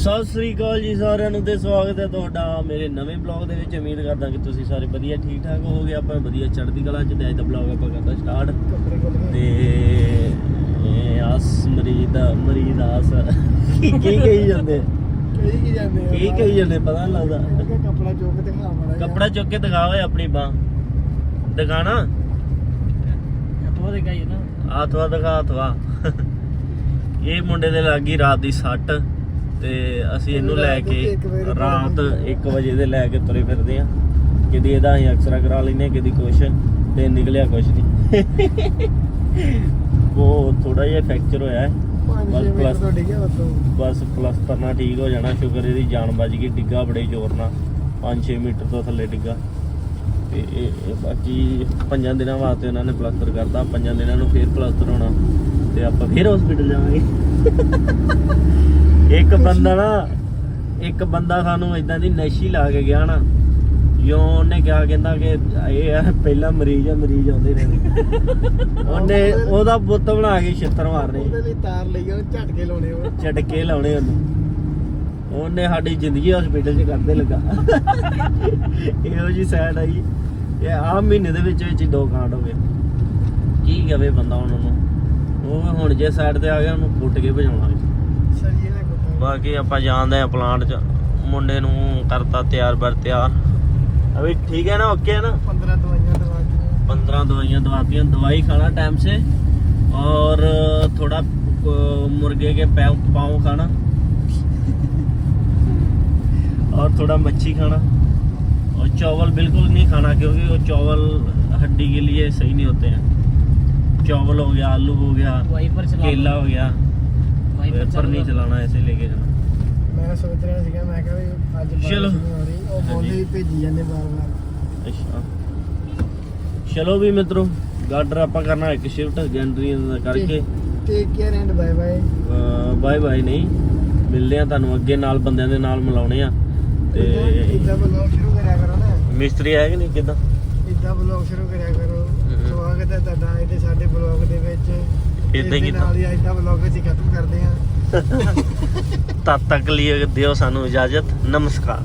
ਸਤਿ ਸ੍ਰੀ ਅਕਾਲ ਜੀ ਸਾਰਿਆਂ ਨੂੰ ਤੇ ਸਵਾਗਤ ਹੈ ਤੁਹਾਡਾ ਮੇਰੇ ਨਵੇਂ ਬਲੌਗ ਦੇ ਵਿੱਚ। ਉਮੀਦ ਕਰਦਾ ਕਿ ਤੁਸੀਂ ਸਾਰੇ ਵਧੀਆ ਠੀਕ ਠਾਕ ਹੋਵੋਗੇ। ਆਪਾਂ ਵਧੀਆ ਚੜ੍ਹਦੀ ਕਲਾ ਚ ਤੇ ਅੱਜ ਦਾ ਬਲੌਗ ਆਪਾਂ ਕਰਦਾ ਸਟਾਰਟ ਤੇ ਇਹ ਆਸ ਮਰੀਦ ਮਰੀਦ ਆਸ। ਕੀ ਕੀ ਕਹੀ ਜਾਂਦੇ? ਕਹੀ ਕੀ ਜਾਂਦੇ ਕੀ ਕਹੀ ਜਾਂਦੇ? ਪਤਾ ਨਹੀਂ ਲੱਗਦਾ। ਕੱਪੜਾ ਚੁੱਕ ਕੇ ਦਿਖਾ ਮਾੜਾ ਕੱਪੜਾ ਚੁੱਕ ਕੇ ਦਿਖਾ ਓਏ ਆਪਣੀ ਬਾਹ। ਦਿਖਾਣਾ? ਕੱਪੜਾ ਦਿਖਾਈ ਨਾ। ਆਤਵਾ ਦਿਖਾ ਆਤਵਾ ਇਹ ਮੁੰਡੇ ਦੇ ਲੱਗੀ ਰਾਤ ਦੀ ਸੱਟ। ਤੇ ਅਸੀਂ ਇਹਨੂੰ ਲੈ ਕੇ ਰਾਤ 1 ਵਜੇ ਦੇ ਲੈ ਕੇ ਤੁਰੇ ਫਿਰਦੇ ਆ ਕਦੀ ਇਹਦਾ ਅਸੀਂ ਅਕਸਰਾ ਕਰਾ ਲੈਨੇ ਕਦੀ ਕੁਛ ਤੇ ਨਿਕਲਿਆ ਕੁਛ ਨਹੀਂ। ਉਹ ਥੋੜਾ ਜਿਹਾ ਫ੍ਰੈਕਚਰ ਹੋਇਆ ਹੈ। ਬਸ ਉਤੋਂ। ਬਸ ਪਲਸਤਰ ਨਾਲ ਠੀਕ ਹੋ ਜਾਣਾ ਸ਼ੁਕਰ ਇਹਦੀ ਜਾਨ ਬਚ ਗਈ ਡਿੱਗਾ ਬੜੇ ਜ਼ੋਰ ਨਾਲ। 5-6 ਮੀਟਰ ਤੋਂ ਥੱਲੇ ਡਿੱਗਾ। ਤੇ ਇਹ ਇਹ ਬਾਕੀ ਪੰਜਾਂ ਦਿਨਾਂ ਵਾਸਤੇ ਉਹਨਾਂ ਨੇ ਪਲਸਤਰ ਕਰਤਾ ਪੰਜਾਂ ਦਿਨਾਂ ਨੂੰ ਫੇਰ ਪਲਸਤਰ ਹੋਣਾ। ਤੇ ਆਪਾਂ ਫੇਰ ਹਸਪੀਟਲ ਜਾਵਾਂਗੇ। ਇੱਕ ਬੰਦਾ ਨਾ ਇੱਕ ਬੰਦਾ ਸਾਨੂੰ ਇਦਾਂ ਦੀ ਨਸ਼ੀ ਲਾ ਕੇ ਗਿਆ ਨਾ ਜੋ ਉਹਨੇ ਕਿਹਾ ਕਹਿੰਦਾ ਕਿ ਇਹ ਆ ਪਹਿਲਾ ਮਰੀਜ਼ ਆ ਮਰੀਜ਼ ਆਉਂਦੇ ਨੇ ਉਹਨੇ ਉਹਦਾ ਬੁੱਤ ਬਣਾ ਕੇ ਛਿੱਤਰ ਮਾਰਨੇ। ਉਹਦੇ ਲਈ ਤਾਰ ਲਈ ਉਹ ਝਟਕੇ ਲਾਉਣੇ ਉਹ ਝਟਕੇ ਲਾਉਣੇ ਉਹਨੂੰ। ਉਹਨੇ ਸਾਡੀ ਜ਼ਿੰਦਗੀ ਹਸਪੀਟਲ 'ਚ ਕਰਦੇ ਲੱਗਾ। ਇਹੋ ਜੀ ਸਾਈਡ ਆਈ ਇਹ ਆ ਮਹੀਨੇ ਦੇ ਵਿੱਚ ਵਿੱਚ ਦੋ ਕਾਂਡ ਹੋ ਗਏ। ਕੀ ਕਵੇ ਬੰਦਾ ਉਹਨੂੰ? ਉਹ ਹੁਣ ਜੇ ਸਾਈਡ ਤੇ ਆ ਗਿਆ ਉਹਨੂੰ ਕੁੱਟ ਕੇ ਭਜਾਉਣਾ ਸਰੀਏ ਨੇ ਕੁੱਤਾ ਬਾਕੀ ਆਪਾਂ ਜਾਣਦੇ ਆ ਪਲਾਂਟ 'ਚ ਮੁੰਡੇ ਨੂੰ ਕਰਤਾ ਤਿਆਰ ਬਰ ਤਿਆਰ ਅਭੀ ਠੀਕ ਹੈ ਨਾ ਓਕੇ ਹੈ ਨਾ 15 ਦਵਾਈਆਂ ਦਵਾ ਦਿੱਤੀਆਂ 15 दवाइयाँ दवाती हैं दवाई खाना टाइम से और थोड़ा अ, मुर्गे के पैव पाँव खाना और थोड़ा मच्छी खाना और चावल बिल्कुल नहीं खाना क्योंकि वो चावल हड्डी के लिए सही नहीं होते हैं चावल हो गया आलू हो गया ਵਾਈਪਰ केला हो गया वेपर नहीं चलाना ऐसे लेके जाना ਮੈਂ ਸੋਚ ਰਿਹਾ ਸੀਗਾ ਮੈਂ ਕਿਹਾ ਵੀ ਅੱਜ ਬਾਰਿਸ਼ ਚਲੋ। ਨਹੀਂ ਹੋ ਰਹੀ ਉਹ ਹਾਂਜੀ। ਬੋਲੇ ਹੀ ਭੇਜੀ ਜਾਂਦੇ ਬਾਰ-ਬਾਰ ਅੱਛਾ ਚਲੋ ਵੀ ਮਿੱਤਰੋ ਗਾਡਰ ਆਪਾਂ ਕਰਨਾ ਇੱਕ ਸ਼ਿਫਟ ਜੈਂਟਰੀ ਕਰਕੇ take care and bye bye bye bye ਨਹੀਂ ਮਿਲਦੇ ਆ ਤੁਹਾਨੂੰ ਅੱਗੇ ਨਾਲ ਬੰਦਿਆਂ ਦੇ ਨਾਲ ਮਿਲਾਉਣੇ ਆ ਤੇ ਇਦਾਂ ਬਲੌਗ ਸ਼ੁਰੂ ਕਰਿਆ ਕਰੋ ਨਾ ਮਿਸਤਰੀ ਹੈ ਕਿ ਨਹੀਂ ਕਿਦਾਂ ਇਦਾਂ ਬਲੌਗ ਸ਼ੁਰੂ ਕਰਿਆ ਕਰੋ ਹੈ ਤੁਹਾਡਾ ਇਹਦੇ ਸਾਡੇ ਬਲੌਗ ਦੇ ਵਿੱਚ ਹੀ ਇਹਦੇ ਨਾਲ ਹੀ ਇਦਾਂ ਬਲੌਗ ਅਸੀਂ ਖਤਮ ਕਰਦੇ ਹਾਂ। ਤਦ ਤੱਕ ਲਈ ਦਿਓ ਸਾਨੂੰ ਇਜਾਜ਼ਤ। ਨਮਸਕਾਰ।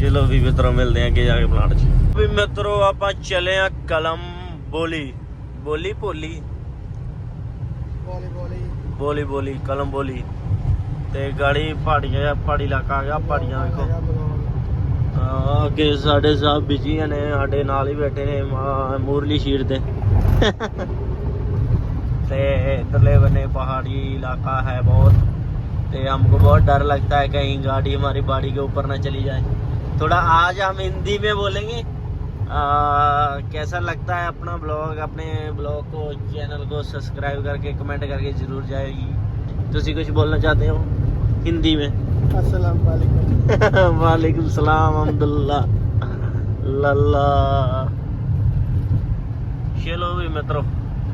ਚਲੋ ਵੀ ਮਿੱਤਰੋ ਮਿਲਦੇ ਆ ਅੱਗੇ ਜਾ ਕੇ ਪਲਾਂਟ 'ਚ। ਵੀ ਮਿੱਤਰੋ ਆਪਾਂ ਚੱਲੇ ਆ ਕਲਮ ਬੋਲੀ। ਬੋਲੀ ਭੋਲੀ। ਬੋਲੀ ਬੋਲੀ। ਬੋਲੀ ਬੋਲੀ ਕਲਮ ਬੋਲੀ। ਤੇ ਗਾੜੀ ਪਹਾੜੀਆਂ ਪਹਾੜੀ ਇਲਾਕਾ ਆ ਗਿਆ ਪਹਾੜੀਆਂ ਵੇਖੋ। ਅੱਗੇ ਸਾਡੇ ਸਾਹਿਬ ਬਿਜੀ ਨੇ ਸਾਡੇ ਨਾਲ ਹੀ ਬੈਠੇ ਨੇ ਮਾ- ਮੂਰਲੀ ਸ਼ੀਟ ਤੇ ਤੇ इधरले बने पहाड़ी इलाका है बहुत तो हमको बहुत डर लगता है कहीं गाड़ी हमारी बाड़ी के ऊपर ना चली जाए थोड़ा आज हम हिंदी में बोलेंगे आ, कैसा लगता है अपना ब्लॉग अपने ब्लॉग को चैनल को सब्सक्राइब करके कमेंट करके जरूर जाएगी तुसी कुछ बोलना चाहते हो हिंदी में अस्सलाम वालेकुम वालेकुम सलाम अहमदुल्ला लल्ला ਚਲੋ ਵੀ ਮਿੱਤਰੋ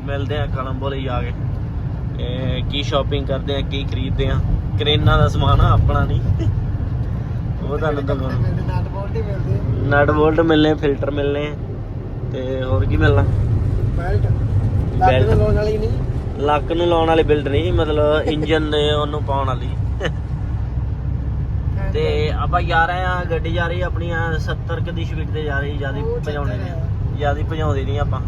ਮਿਲਦੇ ਆ ਕਲੰਬੋਲੀ ਜਾ ਕੇ ਇਹ ਕੀ ਸ਼ਾਪਿੰਗ ਕਰਦੇ ਆ ਕੀ ਖਰੀਦਦੇ ਆ ਕਰੇਨਾ ਦਾ ਸਮਾਨ ਆ ਆਪਣਾ ਨਹੀਂ ਉਹ ਤੁਹਾਨੂੰ ਦਿਖਾਉਣਾ ਮਿਲਦੇ ਨਟ ਬੋਲਟ ਹੀ ਮਿਲਦੇ ਨਟ ਬੋਲਟ ਮਿਲਨੇ ਫਿਲਟਰ ਮਿਲਨੇ ਤੇ ਹੋਰ ਕੀ ਮਿਲਣਾ ਬੈਲਟ Belt. ਬੈਲਟ ਲਾਉਣ ਵਾਲੀ ਨਹੀਂ ਲੱਕ ਨੂੰ ਲਾਉਣ ਵਾਲੀ ਬਿਲਡ ਨਹੀਂ ਮਤਲਬ ਇੰਜਨ ਦੇ ਉਹਨੂੰ ਪਾਉਣ ਵਾਲੀ ਤੇ ਆਪਾਂ ਜਾ ਰਹੇ ਆ ਗੱਡੀ ਜਾ ਰਹੀ ਆਪਣੀ ਆ 70 ਕੁ ਦੀ ਸਪੀਡ ਤੇ ਜਾ ਰਹੀ ਜਿਆਦੀ ਭਜਾਉਣੀ ਨਹੀਂ। ਜਿਆਦੀ ਭਜਾਉਂਦੇ ਨਹੀਂ ਆਪਾਂ।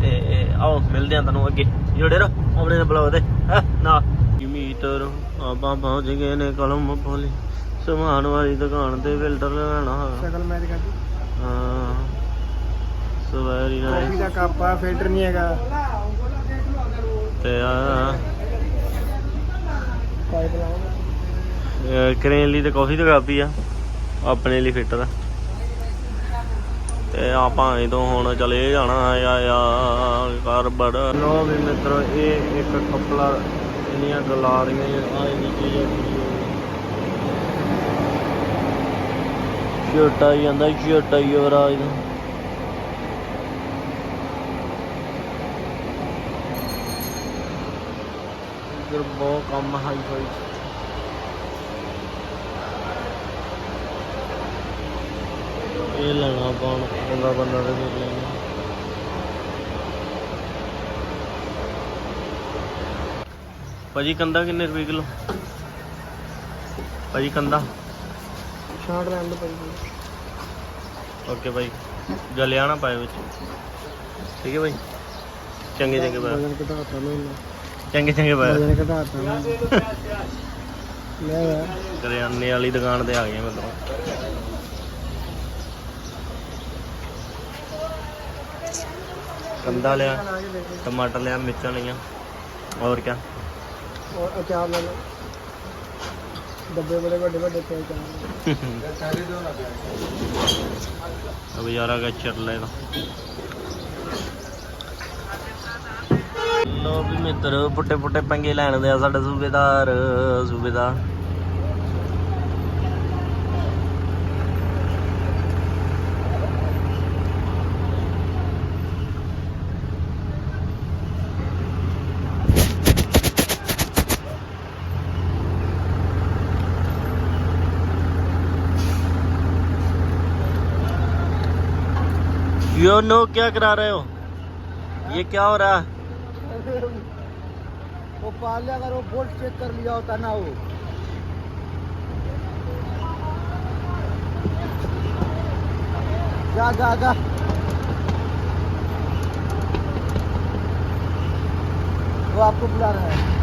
ਤੇ ਆਓ ਮਿਲਦੇ ਆ ਤੁਹਾਨੂੰ ਅੱਗੇ। ਜੁੜੇ ਰਹੋ ਆਪਣੇ ਬਲੌਗ ਤੇ। ਹੈਂ, ਨਾ ਮੀਟਰ ਆਪਾਂ ਪਹੁੰਚ ਗਏ ਨੇ ਕਲਮ ਪੋਲੀ ਸਮਾਨ ਵਾਲੀ ਦੁਕਾਨ ਤੇ ਫਿਲਟਰ ਲੈਣਾ। ਸ਼ਕਲ ਮੈਚ ਕਰਦੀ ਹਾਂ। ਸੋ ਵੈਰੀ ਕਾਫੀ ਨਾਈਸ ਦਾ ਕੱਪ ਆ ਫਿਲਟਰ ਨਹੀਂ ਹੈਗਾ। ਤੇ ਆ। ਪਾਈਪ ਲਾਉਂਗਾ ਕਰੇਨ ਲਈ ਤੇ ਕਾਫੀ ਤਾਂ ਕਾਪੀ ਆ, ਆਪਣੇ ਲਈ ਫਿੱਟ ਦਾ। ਤੇ ਆਪਾਂ ਇਦੋਂ ਹੁਣ ਚਲੇ ਜਾਣਾ ਆ ਆ ਕਰ ਬੜ। ਲੋ ਵੀ ਮਿੱਤਰੋ, ਇਹ ਇੱਕ ਕਪੜਾ ਇਹਨੀਆਂ ਗਲਾਰੀਆਂ ਆ ਇਹਦੀ ਚੀਜ਼ ਛੋਟਾ ਹੀ ਜਾਂਦਾ ਛੋਟਾ ਹੀ ਹੋ ਰਾਜ ਦਾ ਇਧਰ ਬਹੁਤ ਕੰਮ ਹਾਈ ਫਾਈ ਇਹ ਲੈਣਾ ਪਾਉਣ ਬੰਦਾ ਬੰਦਾ ਦੇ ਦੇ ਲੈਣਾ ਭਾਜੀ ਕੰਦਾ ਕਿੰਨੇ ਰੁਪਏ ਕਿਲੋ? ਭਾਜੀ ਕੰਦਾ ਛਾਂਟ ਲੈਣ ਦੇ ਭਾਈ ਓਕੇ ਭਾਈ ਗਲਿਆ ਨਾ ਪਾਏ ਵਿੱਚ। ਠੀਕ ਹੈ ਭਾਈ। ਚੰਗੇ ਚੰਗੇ ਮੈਂ ਚੰਗੇ ਚੰਗੇ ਘਟਾਤਾ ਮੈਂ ਕਰਿਆਨੇ ਵਾਲੀ ਦੁਕਾਨ ਤੇ ਆ ਗਏ ਮਤਲਬ ਕੰਦਾ ਲਿਆ ਟਮਾਟਰ ਲਿਆ ਮਿਰਚਾਂ ਲਈਆਂ ਹੋਰ ਕਿਆ और अचार ले लो डब्बे बड़े बड़े बड़े थे अचार अब यारा का चल लेगा ਲੋ ਵੀ ਮਿੱਤਰ ਪੁੱਟੇ ਪੁੱਟੇ ਪੰਗੇ ਲੈਣ ਦੇ ਆ ਸਾਡੇ ਸੂਬੇਦਾਰ ਸੂਬੇਦਾਰ यो नो क्या करा रहे हो? ये क्या हो रहा? है वो पाल अगर वो बोल्ट चेक कर लिया होता ना वो। जा जा जा। वो आपको बुला रहा है।